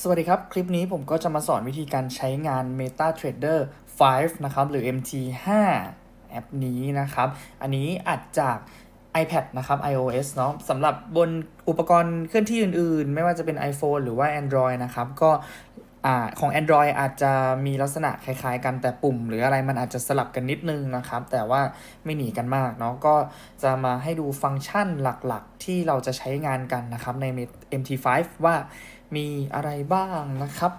สวัสดีครับ คลิปนี้ผมก็จะมาสอนวิธีการใช้งาน MetaTrader 5 นะครับ หรือ MT5 แอปนี้นะครับ อันนี้อัดจาก iPad นะครับ iOS เนาะสำหรับบนอุปกรณ์เคลื่อนที่อื่นๆ ไม่ว่าจะเป็น iPhone หรือว่า Android นะครับ ก็ อ่าของ Android อาจจะมีลักษณะคล้ายๆ กันแต่ปุ่ม หรืออะไรมันอาจจะสลับกันนิดนึงนะครับ แต่ว่าไม่หนีกันมากเนาะก็จะมาให้ดูฟังก์ชันหลักๆ ที่เราจะใช้งานกันนะครับใน MT5 ว่ามีอะไรบ้างนะครับ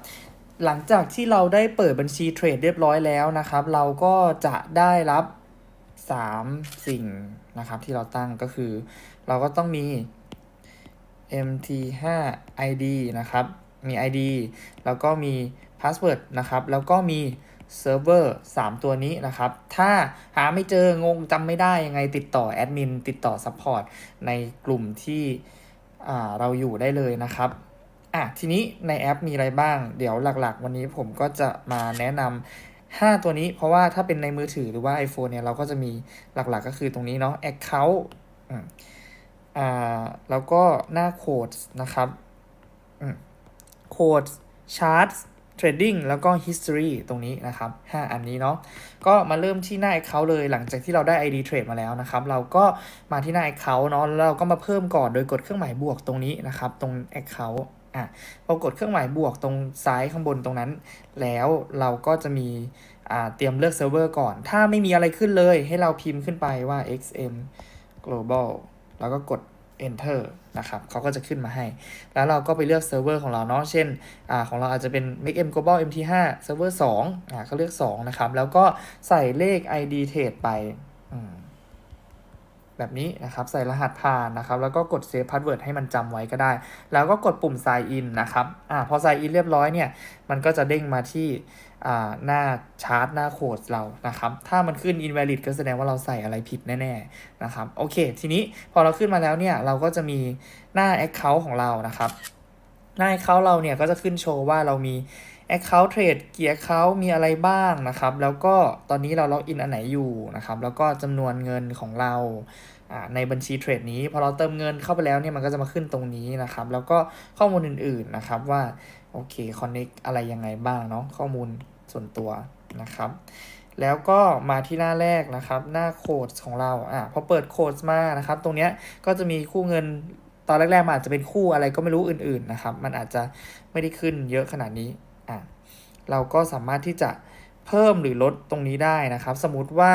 หลังจากที่เราได้เปิดบัญชีเทรดเรียบร้อยแล้วนะครับ เราก็จะได้รับ 3 สิ่งนะครับที่เราตั้งก็คือ เราก็ต้องมี MT5 ID นะครับ มี ID แล้วก็มี Password นะครับ แล้วก็มีเซิร์ฟเวอร์3ตัวนี้นะครับ ถ้าหาไม่เจองงจำไม่ได้ยังไงติดต่อแอดมินติดต่อซัพพอร์ตในกลุ่มที่เราอยู่ได้เลยนะครับอะทีนี้ในแอปมีอะไรบ้าง เดี๋ยวหลักๆ วันนี้ผมก็จะมาแนะนำ5 ตัวนี้เพราะว่าถ้าเป็นในมือถือหรือว่า iPhone เนี่ย เราก็จะมีหลักๆก็คือตรงนี้เนาะ Account อ่าแล้วก็หน้าโค้ดนะครับ อืม โค้ด Charts Trading แล้วก็ History ตรงนี้นะครับ 5 อันนี้เนาะก็มาเริ่มที่หน้า Account เลยหลังจากที่เราได้ ID Trade มาแล้วนะครับ เราก็มาที่หน้า Account เนาะแล้วเราก็มาเพิ่มก่อนโดยกดเครื่องหมายบวกตรงนี้นะครับ ตรง Account อะพอกดเครื่องหมายบวกตรงซ้ายข้างบนตรงนั้น แล้วเราก็จะมีเตรียมเลือกเซิร์ฟเวอร์ก่อน ถ้าไม่มีอะไรขึ้นเลยให้เราพิมพ์ขึ้นไปว่า xm global แล้วก็กด enter นะครับเขาก็จะขึ้นมาให้ แล้วเราก็ไปเลือกเซิร์ฟเวอร์ของเราเนาะ เช่นอ่าของเราอาจจะเป็น make m global mt5 เซิร์ฟเวอร์2อ่าเขาเลือก 2 นะครับ แล้วก็ใส่เลข id trade ไปอืม แบบนี้นะครับใส่รหัสผ่านนะครับแล้วก็กด save password ให้มันจำไว้ก็ได้ แล้วก็กดปุ่ม sign in นะครับอ่าพอ sign in เรียบร้อยเนี่ยมันก็จะเด้งมาที่อ่าหน้าชาร์ตหน้าโค้ดเรานะครับถ้ามันขึ้น invalid ก็แสดงว่าเราใส่อะไรผิดแน่ๆนะครับโอเคทีนี้พอเราขึ้นมาแล้วเนี่ยเราก็จะมีหน้า account ของเรานะครับหน้า account เราเนี่ยก็จะขึ้นโชว์ว่าเรามี account trade กี่ account มีอะไรบ้างนะครับ แล้วก็ตอนนี้เราล็อกอินอันไหนอยู่นะครับ แล้วก็จำนวนเงินของเรา ในบัญชีเทรดนี้พอเราเติมเงินเข้าไปแล้วเนี่ยมันก็จะมาขึ้นตรงนี้นะครับ แล้วก็ข้อมูลอื่นๆนะครับว่าโอเค connect อะไรยังไงบ้างเนาะข้อมูลส่วนตัวนะครับ แล้วก็มาที่หน้าแรกนะครับ หน้าโค้ดของเราอะพอเปิดโค้ดมานะครับ ตรงเนี้ยก็จะมีคู่เงินตอนแรกๆมันอาจจะเป็นคู่อะไรก็ไม่รู้อื่นๆนะครับ มันอาจจะไม่ได้ขึ้นเยอะขนาดนี้อะเราก็สามารถที่จะเพิ่มหรือลดตรงนี้ได้นะครับ สมมติว่า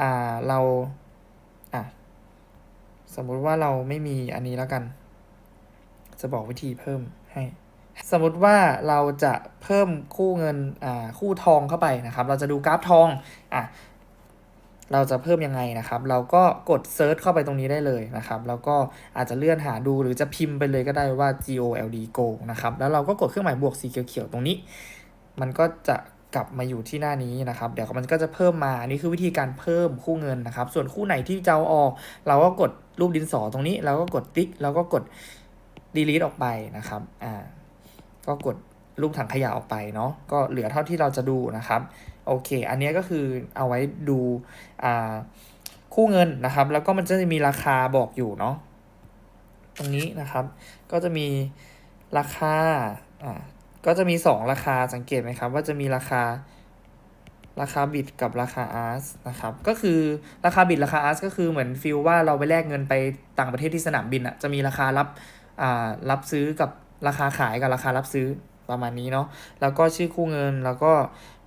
อ่าเรา สมมุติว่าเราไม่มีอันนี้แล้วกัน จะบอกวิธีเพิ่มให้ สมมติว่าเราจะเพิ่มคู่เงินอ่าคู่ทองเข้าไปนะครับ เราจะดูกราฟทองอะเราจะเพิ่มยังไงนะครับ เราก็กดเซิร์ชเข้าไปตรงนี้ได้เลยนะครับ แล้วก็อาจจะเลื่อนหาดูหรือจะพิมพ์ไปเลยก็ได้ว่า GOLD Go นะครับ แล้วเราก็กดเครื่องหมายบวกสีเขียวๆตรงนี้ มันก็จะกลับมาอยู่ที่หน้านี้นะครับ เดี๋ยวมันก็จะเพิ่มมา อันนี้คือวิธีการเพิ่มคู่เงินนะครับ ส่วนคู่ไหนที่จะเอาออก เราก็กด รูปดินสอตรงนี้แล้วก็กดติ๊กแล้วก็กด delete ออกไปนะครับอ่าก็กดรูปถังขยะออกไปเนาะก็เหลือเท่าที่เราจะดูนะครับโอเค อันนี้ก็คือเอาไว้ดูอ่าคู่เงินนะครับ แล้วก็มันจะมีราคาบอกอยู่เนาะตรงนี้นะครับ ก็จะมีราคาอ่าก็จะมี 2 ราคาสังเกตไหมครับ ว่าจะมีราคา ราคาบิตกับราคาอาร์สนะครับก็คือราคาบิตราคาอาร์สก็คือเหมือนฟิลว่าเราไปแลกเงินไปต่างประเทศที่สนามบินอะจะมีราคารับอ่ารับซื้อกับราคาขายกับราคารับซื้อประมาณนี้เนาะแล้วก็ชื่อคู่เงินแล้วก็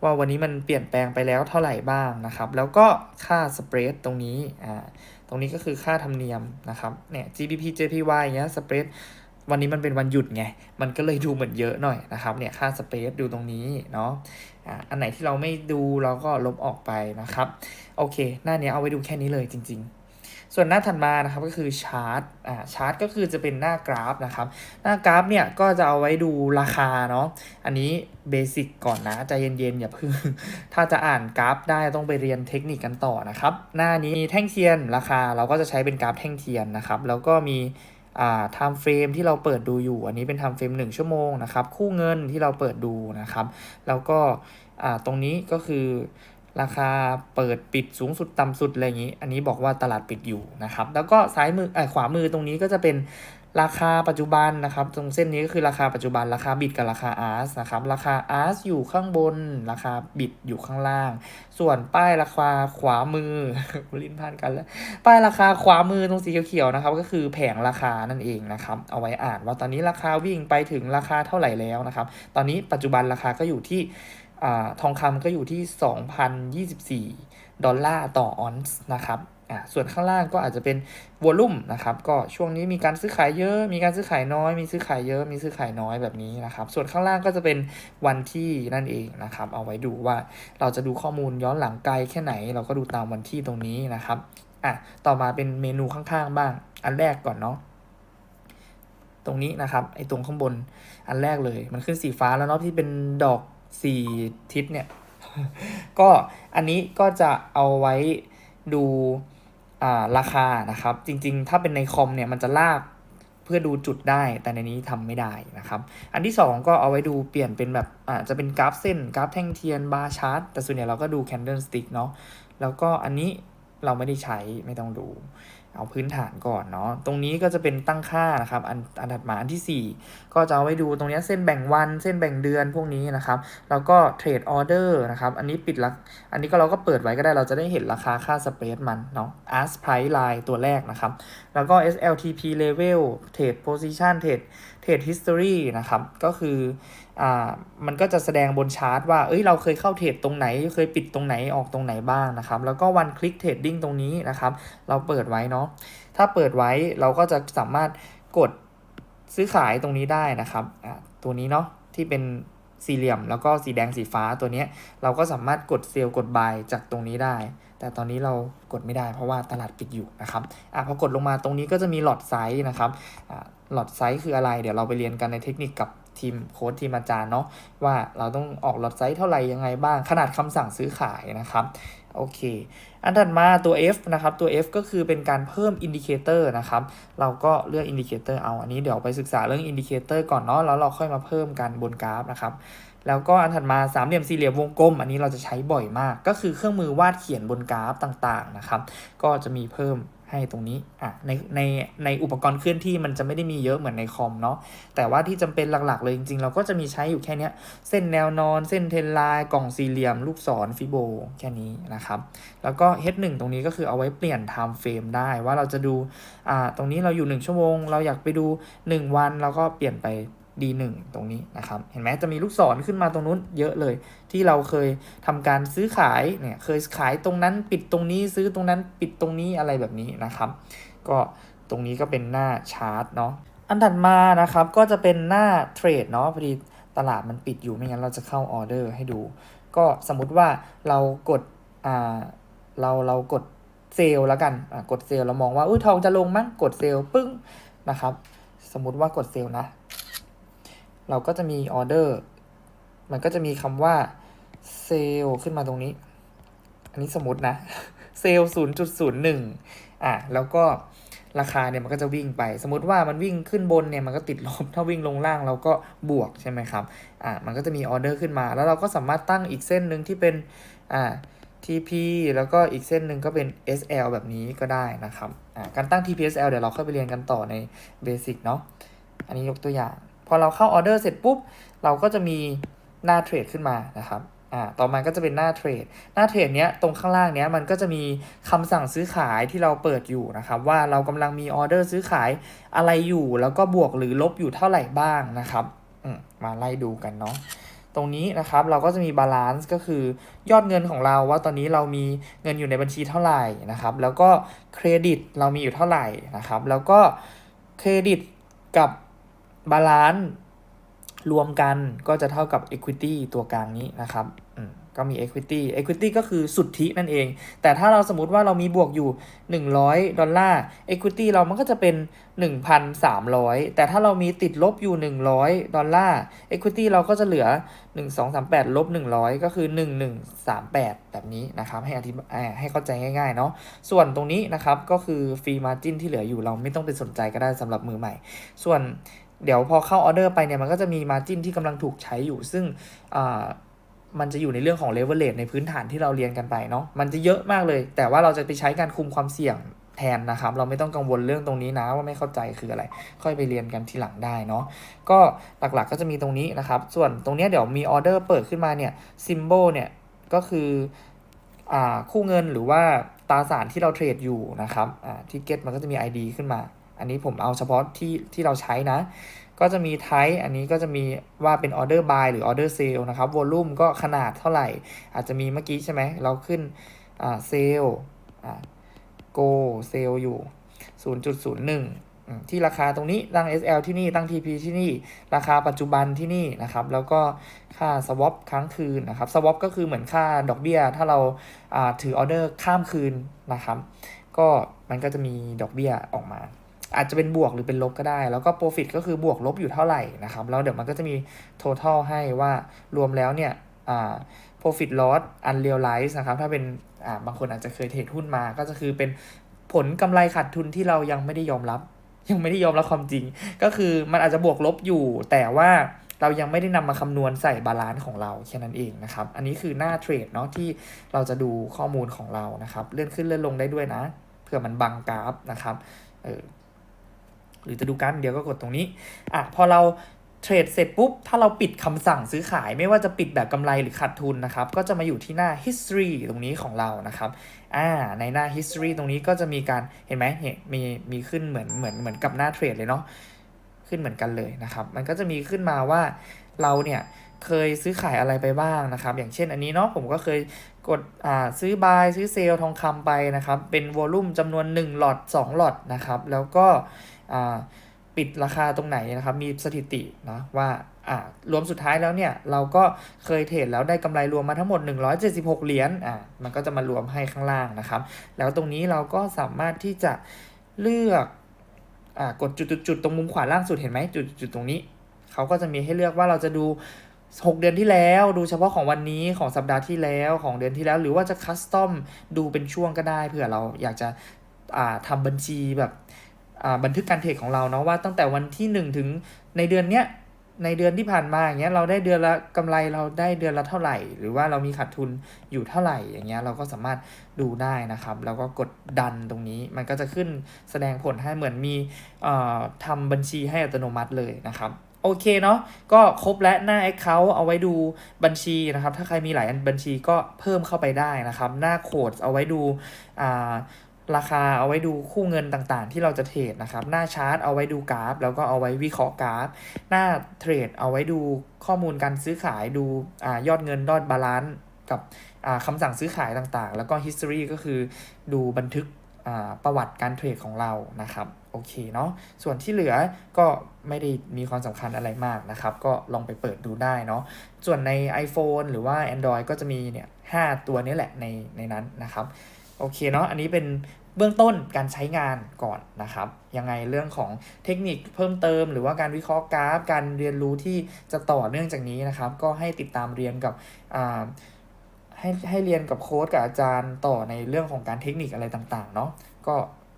ว่าวันนี้มันเปลี่ยนแปลงไปแล้วเท่าไหร่บ้างนะครับ แล้วก็ค่าสเปรดตรงนี้อ่าตรงนี้ก็คือค่าธรรมเนียมนะครับเนี่ย GBP JPY อย่างเงี้ยสเปรด วันนี้มันเป็นวันหยุดไง มันก็เลยดูเหมือนเยอะหน่อยนะครับเนี่ยค่าสเปซดูตรงนี้เนาะอ่าอันไหนที่เราไม่ดูเราก็ลบออกไปนะครับ โอเค หน้านี้เอาไว้ดูแค่นี้เลยจริง ๆส่วนหน้าถัดมานะครับก็คือชาร์ตอ่าชาร์ตก็คือจะเป็นหน้ากราฟนะครับ หน้ากราฟเนี่ยก็จะเอาไว้ดูราคาเนาะ อันนี้เบสิกก่อนนะใจเย็นๆอย่าเพิ่ง ถ้าจะอ่านกราฟได้ต้องไปเรียนเทคนิคกันต่อนะครับ หน้านี้มีแท่งเทียนราคาเราก็จะใช้เป็นกราฟแท่งเทียนนะครับ แล้วก็มี อ่า time frame ที่เราเปิดดูอยู่ อันนี้เป็นไทม์เฟรม1ชั่วโมงนะครับ คู่เงินที่เราเปิดดูนะครับ แล้วก็อ่าตรงนี้ก็คือราคาเปิดปิดสูงสุดต่ำสุดอะไรอย่างนี้ อันนี้บอกว่าตลาดปิดอยู่นะครับ แล้วก็ซ้ายมืออ่อขวามือตรงนี้ก็จะเป็น ราคาปัจจุบันนะครับ ตรงเส้นนี้ก็คือราคาปัจจุบันราคาบิตกับราคาอาร์สนะครับ ราคาอาร์สอยู่ข้างบน ราคาบิตอยู่ข้างล่าง ส่วนป้ายราคาขวามือลิ้นพันกันแล้ว ป้ายราคาขวามือตรงสีเขียวๆนะครับ ก็คือแผงราคานั่นเองนะครับ เอาไว้อ่านว่าตอนนี้ราคาวิ่งไปถึงราคาเท่าไหร่แล้วนะครับ ตอนนี้ปัจจุบันราคาก็อยู่ที่อทองคำก็อยู่ที่ 2,024 ดอลลาร์ต่อออนซ์นะครับ อ่าส่วนข้างล่างก็อาจจะเป็นวอลุ่มนะครับ ก็ช่วงนี้มีการซื้อขายเยอะ มีการซื้อขายน้อย มีซื้อขายเยอะ มีซื้อขายน้อยแบบนี้นะครับ ส่วนข้างล่างก็จะเป็นวันที่นั่นเองนะครับ เอาไว้ดูว่าเราจะดูข้อมูลย้อนหลังไกลแค่ไหน เราก็ดูตามวันที่ตรงนี้นะครับ อะ ต่อมาเป็นเมนูข้างๆบ้าง อันแรกก่อนเนาะตรงนี้นะครับ ไอ้ตรงข้างบนอันแรกเลย มันขึ้นสีฟ้าแล้วเนาะที่เป็นดอกสี่ทิศเนี่ย ก็อันนี้ก็จะเอาไว้ดู ราคานะครับ จริงๆ ถ้าเป็นในคอมเนี่ยมันจะลากเพื่อดูจุดได้ แต่ในนี้ทำไม่ได้นะครับ อันที่ 2 ก็เอาไว้ดูเปลี่ยนเป็นแบบอาจะเป็นกราฟเส้นกราฟแท่งเทียนบาร์ชาร์ตแต่ส่วนใหญ่เราก็ดูแคนเดิลสติ๊กเนาะแล้วก็อันนี้เราไม่ได้ใช้ไม่ต้องดู เอาพื้นฐานก่อนเนาะ ตรงนี้ก็จะเป็นตั้งค่านะครับ อันอันถัดมาอันที่ 4 ก็จะเอาไว้ดูตรงนี้เส้นแบ่งวัน เส้นแบ่งเดือนพวกนี้นะครับ แล้วก็เทรดออเดอร์นะครับ อันนี้ปิดละอันนี้ก็เราก็เปิดไว้ก็ได้ เราจะได้เห็นราคาค่าสเปซมันเนาะ ask price line ตัวแรกนะครับ แล้วก็ SLTP level trade position trade trade history นะครับก็คืออ่ามันก็จะแสดงบนชาร์ตว่าเอ้ยเราเคยเข้าเทรดตรงไหน เคยปิดตรงไหนออกตรงไหนบ้างนะครับแล้วก็ one click trading ตรงนี้นะครับเราเปิดไว้เนาะถ้าเปิดไว้เราก็จะสามารถกดซื้อขายตรงนี้ได้นะครับอ่าตัวนี้เนาะที่เป็นสี่เหลี่ยมแล้วก็สีแดงสีฟ้าตัวเนี้ยเราก็สามารถกดเซลล์กดบายจากตรงนี้ได้ แต่ตอนนี้เรากดไม่ได้เพราะว่าตลาดปิดอยู่นะครับอะพอกดลงมาตรงนี้ก็จะมีหลอดไซส์นะครับอ่าหลอดไซส์คืออะไร เดี๋ยวเราไปเรียนกันในเทคนิคกับทีมโค้ดทีมอาจารย์เนาะว่าเราต้องออกหลอดไซส์เท่าไหร่ยังไงบ้างขนาดคำสั่งซื้อขายนะครับ โอเค อันถัดมาตัว F นะครับ ตัว F ก็คือเป็นการเพิ่มอินดิเคเตอร์นะครับ เราก็เลือกอินดิเคเตอร์เอา อันนี้เดี๋ยวไปศึกษาเรื่องอินดิเคเตอร์ก่อนเนาะ แล้วเราค่อยมาเพิ่มกันบนกราฟนะครับ แล้วก็อันถัดมาสามเหลี่ยมสี่เหลี่ยมวงกลม อันนี้เราจะใช้บ่อยมาก ก็คือเครื่องมือวาดเขียนบนกราฟต่างๆนะครับ ก็จะมีเพิ่ม ให้ตรงนี้อะในในในอุปกรณ์เคลื่อนที่มันจะไม่ได้มีเยอะเหมือนในคอมเนาะแต่ว่าที่จำเป็นหลักๆเลยจริงๆ เราก็จะมีใช้อยู่แค่นี้เส้นแนวนอน เส้นเทนไลน์กล่องสี่เหลี่ยม ลูกศรฟิโบแค่นี้นะครับ แล้วก็ H1 ตรงนี้ก็คือเอาไว้เปลี่ยน time frame ได้ว่าเราจะดูอ่าตรงนี้เราอยู่ 1 ชั่วโมง เราอยากไปดู 1 วันเราก็เปลี่ยนไป D1 ตรงนี้นะครับ เห็นไหมจะมีลูกศรขึ้นมาตรงนู้นเยอะเลย ที่เราเคยทำการซื้อขายเนี่ยเคยขายตรงนั้นปิดตรงนี้ซื้อตรงนั้นปิดตรงนี้อะไรแบบนี้นะครับ ก็ตรงนี้ก็เป็นหน้าชาร์ตเนาะอันถัดมานะครับก็จะเป็นหน้าเทรดเนาะพอดีตลาดมันปิดอยู่ไม่งั้นเราจะเข้าออเดอร์ให้ดู ก็สมมุติว่าเรากดอ่าเราเรากดเซลล์แล้วกันกดเซลล์เรามองว่าอุ้ยทองจะลงมั้งกดเซลล์ปึ้งนะครับ สมมุติว่ากดเซลล์นะ เราก็จะมีออเดอร์มันก็จะมีคำว่าเซลขึ้นมาตรงนี้ อันนี้สมมตินะเซลศูนย์จุดศูนย์หนึ่งอะ แล้วก็ราคาเนี่ยมันก็จะวิ่งไป สมมติว่ามันวิ่งขึ้นบนเนี่ยมันก็ติดลบ ถ้าวิ่งลงล่างเราก็บวกใช่ไหมครับ อะ มันก็จะมีออเดอร์ขึ้นมา แล้วเราก็สามารถตั้งอีกเส้นหนึ่งที่เป็น อ่า TP แล้วก็อีกเส้นหนึ่งก็เป็น SL แบบนี้ก็ได้นะครับ อ่า การตั้ง TP SL เดี๋ยวเราค่อยไปเรียนกันต่อในเบสิกเนาะ อันนี้ยกตัวอย่าง พอเราเข้าออเดอร์เสร็จปุ๊บ เราก็จะมีหน้าเทรดขึ้นมานะครับอ่าต่อมาก็จะเป็นหน้าเทรด หน้าเทรดเนี้ยตรงข้างล่างเนี้ยมันก็จะมีคำสั่งซื้อขายที่เราเปิดอยู่นะครับว่าเรากำลังมีออเดอร์ซื้อขายอะไรอยู่ แล้วก็บวกหรือลบอยู่เท่าไหร่บ้างนะครับอืมมาไล่ดูกันเนาะตรงนี้นะครับเราก็จะมีบาลานซ์ก็คือยอดเงินของเราว่าตอนนี้เรามีเงินอยู่ในบัญชีเท่าไหร่นะครับ แล้วก็เครดิตเรามีอยู่เท่าไหร่นะครับ แล้วก็เครดิตกับ บาลานซ์รวมกันก็จะเท่ากับ Equity ตัวกลางนี้นะครับอืมก็มี Equity Equity ก็คือสุทธินั่นเอง แต่ถ้าเราสมมติว่าเรามีบวกอยู่ 100 ดอลลาร์ Equity เรามันก็จะเป็น 1,300 แต่ถ้าเรามีติดลบอยู่ 100 ดอลลาร์ Equity เราก็จะเหลือ 1238 ลบ 100 ก็คือ 1138 แบบนี้นะครับให้อธิบายให้เข้าใจง่ายๆเนาะส่วนตรงนี้นะครับก็คือฟรีมาจินที่เหลืออยู่เราไม่ต้องไปสนใจก็ได้สำหรับมือใหม่ ส่วน เดี๋ยวพอเข้าออเดอร์ไปเนี่ยมันก็จะมีมาจิ้นที่กำลังถูกใช้อยู่ ซึ่งอ่ามันจะอยู่ในเรื่องของเลเวลเล e ในพื้นฐานที่เราเรียนกันไปเนาะมันจะเยอะมากเลย แต่ว่าเราจะไปใช้การคุมความเสี่ยงแทนนะครับ เราไม่ต้องกังวลเรื่องตรงนี้นะว่าไม่เข้าใจคืออะไร ค่อยไปเรียนกันทีหลังได้เนาะก็หลักๆก็จะมีตรงนี้นะครับ ส่วนตรงเนี้ยเดี๋ยวมีออเดอร์เปิดขึ้นมาเนี่ยซิมโบเนี่ยก็คืออ่าคู่เงินหรือว่าตราสารที่เราเทรดอยู่นะครับอ่าที่เก็ตมันก็จะมี ID ขึ้นมา อันนี้ผมเอาเฉพาะที่ที่เราใช้นะ ก็จะมีไท p อันนี้ก็จะมีว่าเป็นออเดอร์บายหรือออเดอร์เซลนะครับวอลลุ่มก็ขนาดเท่าไหร่ อาจจะมีเมื่อกี้ใช่ไหม เราขึ้น อ่าเซลอ่าโกเซลอยู่ 0.01 ที่ราคาตรงนี้ตั้ง SL ที่นี่ตั้ง TP ที่นี่ ราคาปัจจุบันที่นี่นะครับ แล้วก็ค่า swap ค้างคืนนะครับ swap ก็คือเหมือนค่าดอกเบี้ย ถ้าเราอ่าถือออเดอร์ข้ามคืนนะครับ ก็มันก็จะมีดอกเบี้ยออกมา อาจจะเป็นบวกหรือเป็นลบก็ได้ แล้วก็ profit ก็คือบวกลบอยู่เท่าไหร่นะครับ แล้วเดี๋ยวมันก็จะมี total ให้ว่ารวมแล้วเนี่ยอ่า profit loss unrealized นะครับ ถ้าเป็นอ่าบางคนอาจจะเคยเทรดหุ้นมา ก็จะคือเป็นผลกำไรขาดทุนที่เรายังไม่ได้ยอมรับ ยังไม่ได้ยอมรับความจริง ก็คือมันอาจจะบวกลบอยู่ แต่ว่าเรายังไม่ได้นำมาคำนวณใส่บาลานซ์ของเราแค่นั้นเองนะครับ อันนี้คือหน้าเทรดเนาะที่เราจะดูข้อมูลของเรานะครับ เลื่อนขึ้นเลื่อนลงได้ด้วยนะเพื่อมันบังกราฟนะครับ เออ หรือจะดูกราฟอย่างเดียวก็กดตรงนี้อะพอเราเทรดเสร็จปุ๊บ ถ้าเราปิดคำสั่งซื้อขายไม่ว่าจะปิดแบบกำไรหรือขาดทุนนะครับ ก็จะมาอยู่ที่หน้า history ตรงนี้ของเรานะครับอ่าในหน้า history ตรงนี้ก็จะมีการเห็นไหมเห็นมีมีขึ้นเหมือนเหมือนเหมือนกับหน้าเทรดเลยเนาะขึ้นเหมือนกันเลยนะครับ มันก็จะมีขึ้นมาว่าเราเนี่ยเคยซื้อขายอะไรไปบ้างนะครับ อย่างเช่นอันนี้เนาะผมก็เคยกดอ่าซื้อบายซื้อเซลทองคำไปนะครับ เป็นวอลุ่มจำนวน 1 หลอด 2 หลอดนะครับ แล้วก็ ปิดราคาตรงไหนนะครับ มีสถิตินะว่าอ่ารวมสุดท้ายแล้วเนี่ย เราก็เคยเทรดแล้วได้กำไรรวมมาทั้งหมด 176 เหรียญอ่ามันก็จะมารวมให้ข้างล่างนะครับ แล้วตรงนี้เราก็สามารถที่จะเลือกอ่ากดจุดๆตรงมุมขวาล่างสุดเห็นไหมจุดๆตรงนี้ เขาก็จะมีให้เลือกว่าเราจะดู 6 เดือนที่แล้วดูเฉพาะของวันนี้ของสัปดาห์ที่แล้วของเดือนที่แล้ว หรือว่าจะคัสตอมดูเป็นช่วงก็ได้เผื่อเราอยากจะอ่าทำบัญชีแบบ บันทึกการเทรดของเราเนาะว่าตั้งแต่วันที่ 1 ถึงในเดือนเนี้ยในเดือนที่ผ่านมาอย่างเงี้ยเราได้เดือนละกำไรเราได้เดือนละเท่าไหร่ หรือว่าเรามีขาดทุนอยู่เท่าไหร่อย่างเงี้ยเราก็สามารถดูได้นะครับ แล้วก็กดดันตรงนี้มันก็จะขึ้นแสดงผลให้เหมือนมีเอ่อทำบัญชีให้อัตโนมัติเลยนะครับโอเคเนาะก็ครบและหน้า Account เอาไว้ดูบัญชีนะครับ ถ้าใครมีหลายอันบัญชีก็เพิ่มเข้าไปได้นะครับ หน้าโคดเอาไว้ดูอ่า ราคาเอาไว้ดูคู่เงินต่างๆ ที่เราจะเทรดนะครับ หน้าชาร์ตเอาไว้ดูกราฟ แล้วก็เอาไว้วิเคราะห์กราฟ หน้าเทรดเอาไว้ดูข้อมูลการซื้อขายดูอยอดเงินยอดบาลานซ์กับคำสั่งซื้อขายต่างๆ แล้วก็ history ก็คือดูบันทึกประวัติการเทรดของเรานะครับโอเคเนาะส่วนที่เหลือก็ไม่ได้มีความสำคัญอะไรมากนะครับ ก็ลองไปเปิดดูได้เนาะส่วนใน iPhone หรือว่า Android ก็จะมีเนี่ยห้าตัวนี้แหละในในนั้นนะครับ โอเคเนาะอันนี้เป็นเบื้องต้นการใช้งานก่อนนะครับ ยังไงเรื่องของเทคนิคเพิ่มเติม หรือว่าการวิเคราะห์กราฟ การเรียนรู้ที่จะต่อเนื่องจากนี้นะครับ ก็ให้ติดตามเรียนกับให้ให้เรียนกับโค้ดกับอาจารย์ต่อในเรื่องของการเทคนิคอะไรต่างๆเนาะก็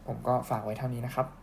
ผมก็ฝากไว้เท่านี้นะครับ